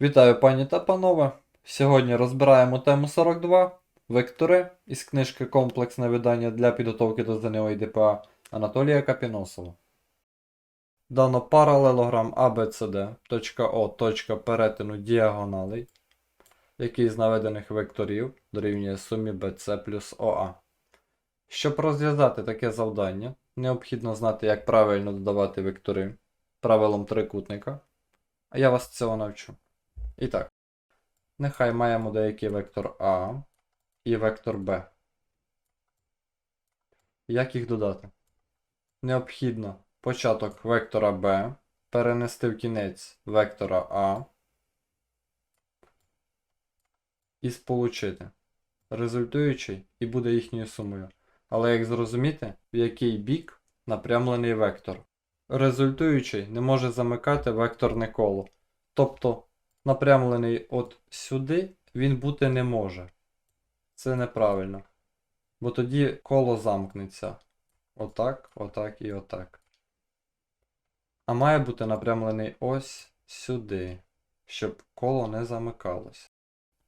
Вітаю пані та панове! Сьогодні розбираємо тему 42 вектори із книжки Комплексне видання для підготовки до ЗНО і ДПА Анатолія Капіносова. Дано паралелограм ABCD, точка О, точка перетину діагоналей, який з наведених векторів дорівнює сумі BC плюс ОА. Щоб розв'язати таке завдання, необхідно знати, як правильно додавати вектори правилом трикутника, а я вас цього навчу. І так, нехай маємо деякий вектор А і вектор Б. Як їх додати? Необхідно початок вектора Б перенести в кінець вектора А і сполучити. Результуючий і буде їхньою сумою. Але як зрозуміти, в який бік напрямлений вектор? Результуючий не може замикати векторне коло. Тобто напрямлений от сюди він бути не може. Це неправильно. Бо тоді коло замкнеться. Отак, отак і отак. А має бути напрямлений ось сюди, щоб коло не замикалось.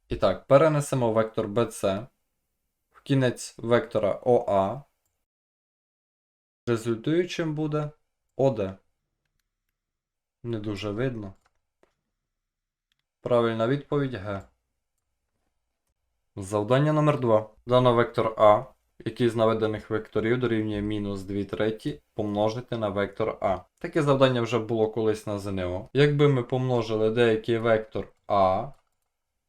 І так, перенесемо вектор BC в кінець вектора OA. Результуючим буде OD. Не дуже видно. Правильна відповідь Г. Завдання номер 2. Дано вектор А, який з наведених векторів дорівнює мінус 2 треті помножити на вектор А. Таке завдання вже було колись на ЗНО. Якби ми помножили деякий вектор А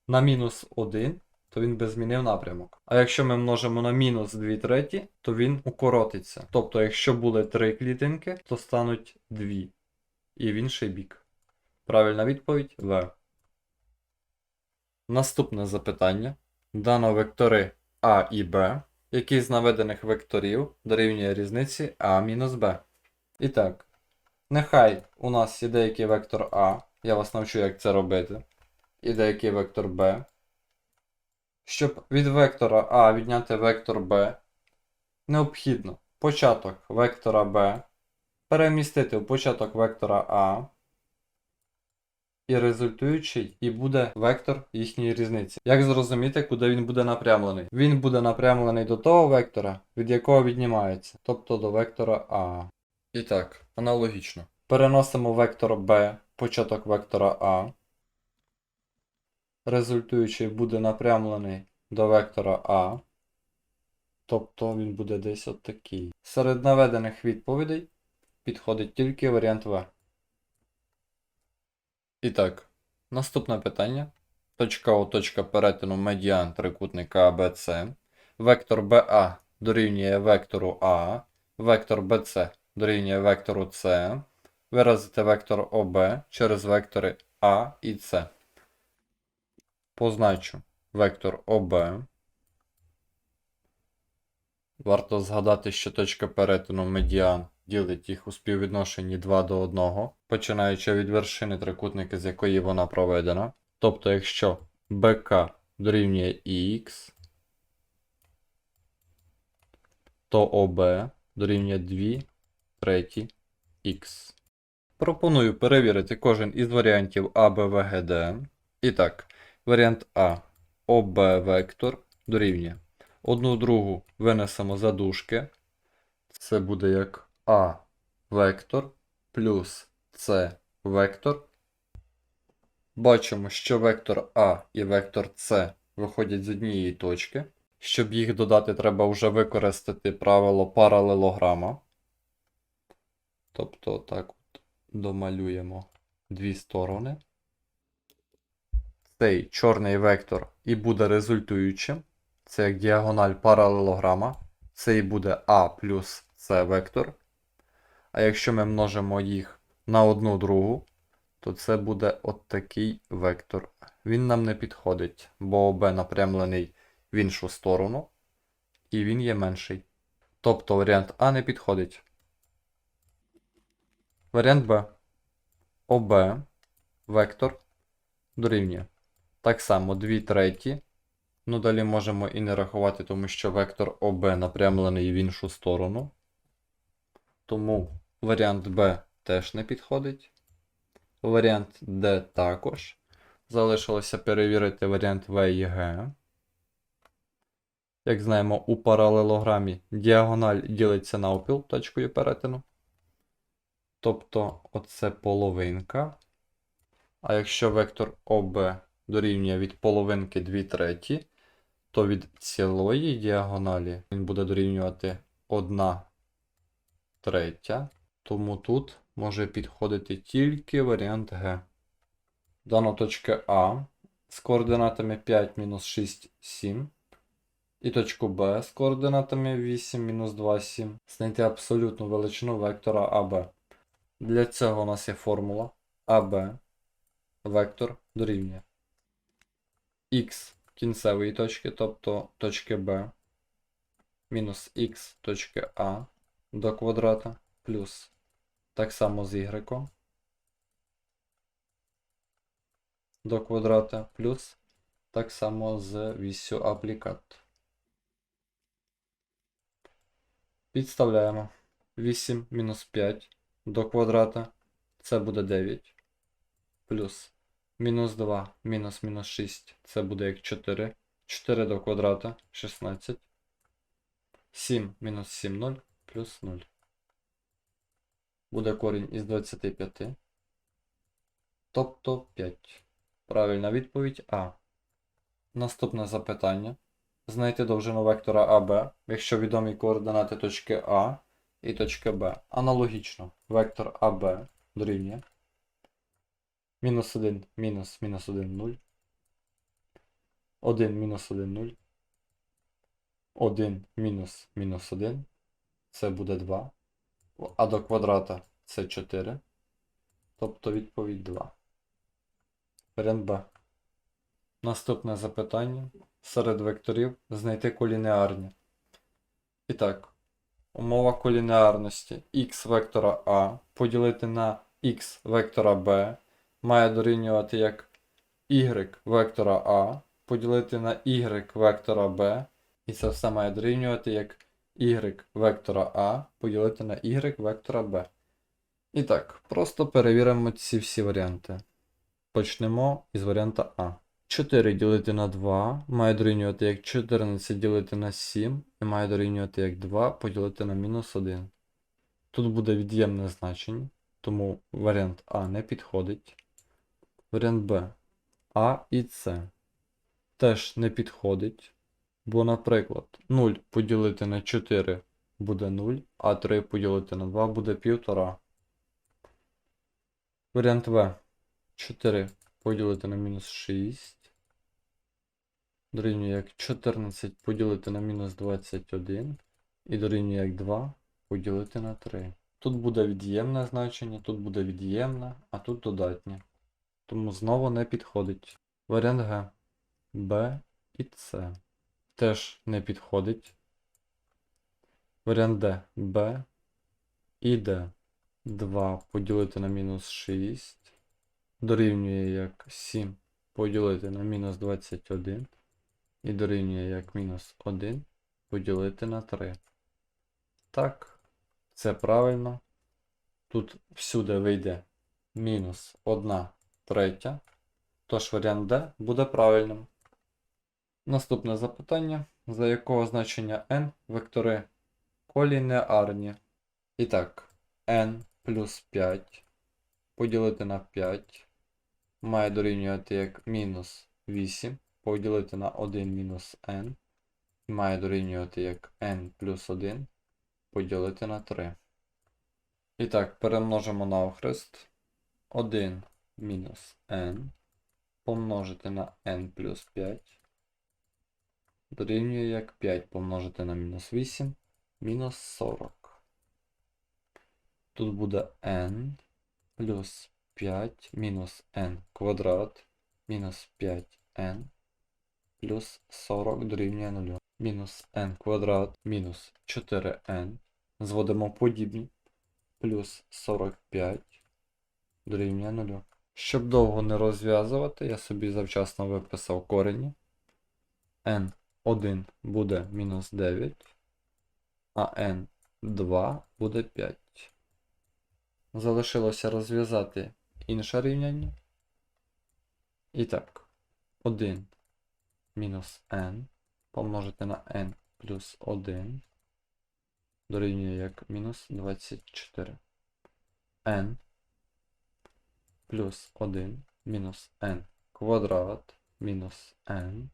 на мінус 1, то він би змінив напрямок. А якщо ми множимо на мінус 2 треті, то він укоротиться. Тобто, якщо були 3 клітинки, то стануть 2. І в інший бік. Правильна відповідь В. Наступне запитання. Дано вектори А і Б, які з наведених векторів дорівнює різниці А мінус Б. І так, нехай у нас є деякий вектор А, я вас навчу, як це робити, і деякий вектор Б. Щоб від вектора А відняти вектор Б, необхідно початок вектора Б перемістити в початок вектора А і результуючий і буде вектор їхньої різниці. Як зрозуміти, куди він буде напрямлений? Він буде напрямлений до того вектора, від якого віднімається, тобто до вектора А. І так, аналогічно. Переносимо вектор Б, початок вектора А. Результуючий буде напрямлений до вектора А. Тобто він буде десь от такий. Серед наведених відповідей підходить тільки варіант В. І так, наступне питання. Точка О, точка перетину медіан трикутника ABC. Вектор BA дорівнює вектору А. Вектор BC дорівнює вектору С. Виразити вектор ОБ через вектори А і С. Позначу вектор ОБ. Варто згадати, що точка перетину медіан ділить їх у співвідношенні 2 до 1, починаючи від вершини трикутника, з якої вона проведена. Тобто, якщо БК дорівнює Х, то ОБ дорівнює 2 треті Х. Пропоную перевірити кожен із варіантів А, Б, В, Г, Д. І так, варіант А. ОБ вектор дорівнює. Одну другу винесемо за дужки. Це буде як А вектор плюс С вектор. Бачимо, що вектор А і вектор С виходять з однієї точки. Щоб їх додати, треба вже використати правило паралелограма. Тобто, так от домалюємо дві сторони. Цей чорний вектор і буде результуючим. Це як діагональ паралелограма. Це і буде А плюс С вектор. А якщо ми множимо їх на одну другу, то це буде от такий вектор. Він нам не підходить, бо ОБ напрямлений в іншу сторону, і він є менший. Тобто варіант А не підходить. Варіант Б. ОБ вектор дорівнює. Так само 2 треті. Ну, далі можемо і не рахувати, тому що вектор ОБ напрямлений в іншу сторону. Тому варіант Б теж не підходить. Варіант Д також. Залишилося перевірити варіант В і Г. Як знаємо, у паралелограмі діагональ ділиться навпіл точкою перетину. Тобто оце половинка. А якщо вектор ОБ дорівнює від половинки 2 треті, то від цілої діагоналі він буде дорівнювати 1 третя. Тому тут може підходити тільки варіант Г. Дано точка А з координатами 5 мінус 6, 7. І точку Б з координатами 8 мінус 2, 7. Знайти абсолютну величину вектора АБ. Для цього у нас є формула АБ. Вектор дорівнює х кінцевої точки, тобто точки Б, мінус х точки А до квадрата, плюс так само з y. До квадрата, плюс так само з вісю аплікат. Підставляємо 8 мінус 5 до квадрата, це буде 9, плюс мінус 2 мінус мінус 6, це буде як 4, 4 до квадрата, 16, 7 мінус 7, 0, плюс 0. Буде корінь із 25, тобто 5. Правильна відповідь А. Наступне запитання. Знайти довжину вектора АБ, якщо відомі координати точки А і точки Б. Аналогічно, вектор АБ дорівнює мінус 1, мінус, мінус 1, 0. 1, мінус 1, 0. 1, мінус, мінус 1. Це буде 2. А до квадрата це 4. Тобто відповідь 2. Варіант Б. Наступне запитання. Серед векторів знайти колінеарні. І так, умова колінеарності х вектора А поділити на х вектора b має дорівнювати як y вектора А поділити на y вектора b. І це все має дорівнювати як y вектора А поділити на y вектора b. І так, просто перевіримо ці всі варіанти. Почнемо із варіанта А. 4 ділити на 2 має дорівнювати як 14 ділити на 7 і має дорівнювати як 2 поділити на мінус 1. Тут буде від'ємне значення, тому варіант А не підходить. Варіант Б. А і С теж не підходить. Бо, наприклад, 0 поділити на 4 буде 0, а 3 поділити на 2 буде 1,5. Варіант В. 4 поділити на мінус 6. Дорівнює як 14 поділити на мінус 21. І дорівнює як 2 поділити на 3. Тут буде від'ємне значення, тут буде від'ємне, а тут додатнє. Тому знову не підходить. Варіант Г. Б і С. Теж не підходить. Варіант Д. Б і Д. 2 поділити на мінус 6 дорівнює як 7 поділити на мінус 21 і дорівнює як мінус 1 поділити на 3. Так, це правильно. Тут всюди вийде мінус 1 третя. Тож варіант D буде правильним. Наступне запитання, за якого значення n вектори колінеарні. І так, n плюс 5 поділити на 5 має дорівнювати як мінус 8 поділити на 1 мінус n. Має дорівнювати як n плюс 1 поділити на 3. І так, перемножимо на охрест. 1 мінус n помножити на n плюс 5 дорівнює як 5 помножити на мінус 8 мінус 40. Тут буде n плюс 5 мінус n квадрат мінус 5n плюс 40 дорівнює 0. Мінус n квадрат мінус 4n. Зводимо подібні. Плюс 45 дорівнює 0. Щоб довго не розв'язувати, я собі завчасно виписав корені. N1 буде мінус 9, а n2 буде 5. Залишилося розв'язати інше рівняння. І так, 1 мінус n помножити на n плюс 1 дорівнює як мінус 24. n плюс 1 мінус n квадрат мінус n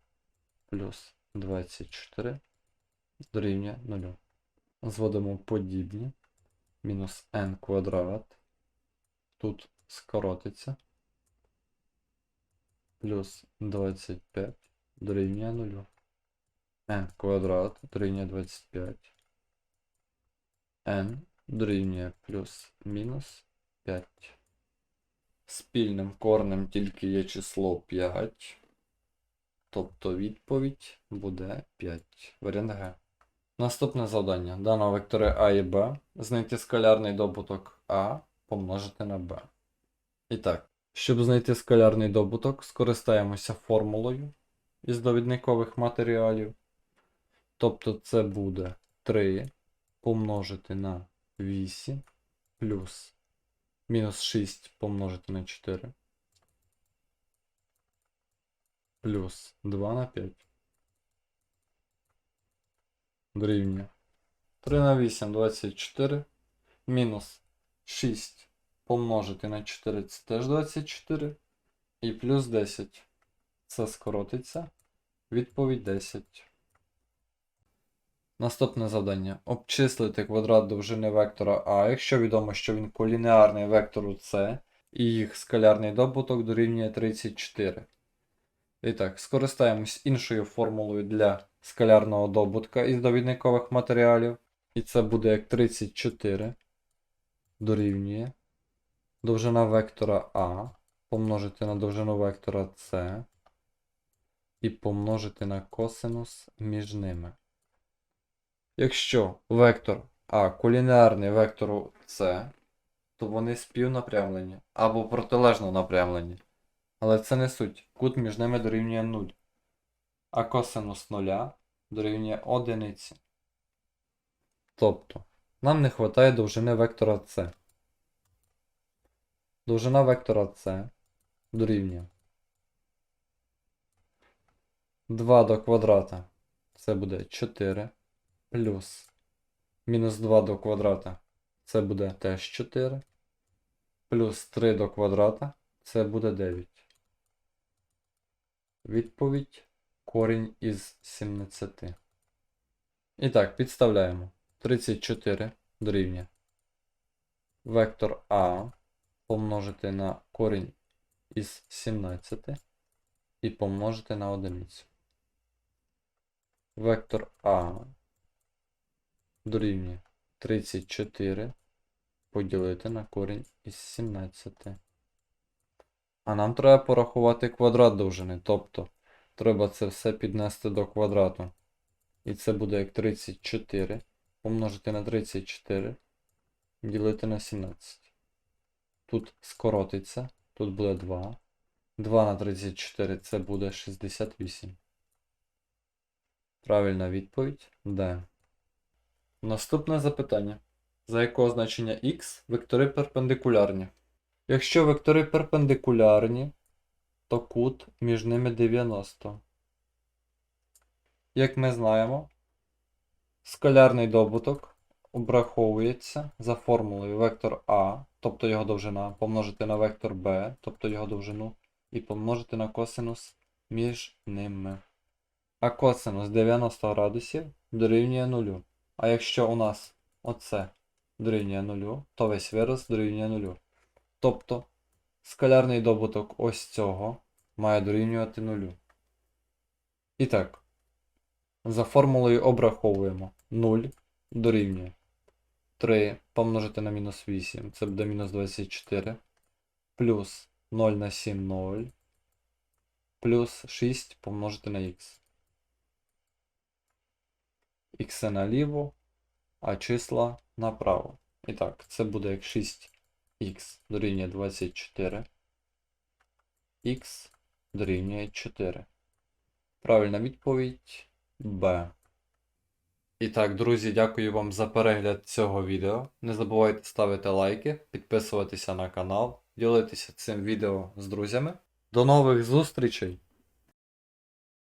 плюс 24 дорівнює 0. Зводимо подібні. Мінус n квадрат. Тут скоротиться. Плюс 25 дорівнює 0. n квадрат дорівнює 25. n дорівнює плюс мінус 5. Спільним корнем тільки є число 5. Тобто відповідь буде 5. Варіант Г. Наступне завдання. Дано вектори А і Б. Знайти скалярний добуток А помножити на Б. І так, щоб знайти скалярний добуток, скористаємося формулою із довідникових матеріалів. Тобто це буде 3 помножити на 8 плюс мінус 6 помножити на 4 плюс 2 на 5 дорівнює 3 на 8 24 мінус 6 помножити на 4 це теж 24 і плюс 10 це скоротиться. Відповідь 10 Наступне завдання. Обчислити квадрат довжини вектора А, якщо відомо, що він колінеарний вектору С, і їх скалярний добуток дорівнює 34. І так, скористаємось іншою формулою для скалярного добутка із довідникових матеріалів. І це буде як 34 дорівнює довжина вектора А помножити на довжину вектора С і помножити на косинус між ними. Якщо вектор А колінеарний вектору С, то вони співнапрямлені або протилежно напрямлені. Але це не суть. Кут між ними дорівнює 0. А косинус 0 дорівнює 1. Тобто, нам не вистачає довжини вектора С. Довжина вектора С дорівнює 2 до квадрата. Це буде 4 плюс мінус 2 до квадрата. Це буде теж 4. Плюс 3 до квадрата. Це буде 9. Відповідь корінь із 17. І так, підставляємо. 34 дорівнює. Вектор А помножити на корінь із 17 і помножити на одиницю. Вектор А дорівнює 34 поділити на корінь із 17. А нам треба порахувати квадрат довжини, тобто треба це все піднести до квадрату. І це буде як 34 помножити на 34 ділити на 17. Тут скоротиться, тут буде 2. 2 на 34 це буде 68. Правильна відповідь Д. Наступне запитання. За якого значення х вектори перпендикулярні? Якщо вектори перпендикулярні, то кут між ними 90. Як ми знаємо, скалярний добуток обраховується за формулою вектор А, тобто його довжина, помножити на вектор b, тобто його довжину, і помножити на косинус між ними. А косинус 90 градусів дорівнює 0. А якщо у нас оце дорівнює 0, то весь вираз дорівнює 0. Тобто скалярний добуток ось цього має дорівнювати 0. І так, за формулою обраховуємо 0 дорівнює 3 помножити на мінус 8, це буде мінус 24, плюс 0 на 7 0, плюс 6 помножити на х. Х наліво, а числа направо. І так, це буде як 6х дорівнює 24, х дорівнює 4. Правильна відповідь Б. І так, друзі, дякую вам за перегляд цього відео. Не забувайте ставити лайки, підписуватися на канал, ділитися цим відео з друзями. До нових зустрічей!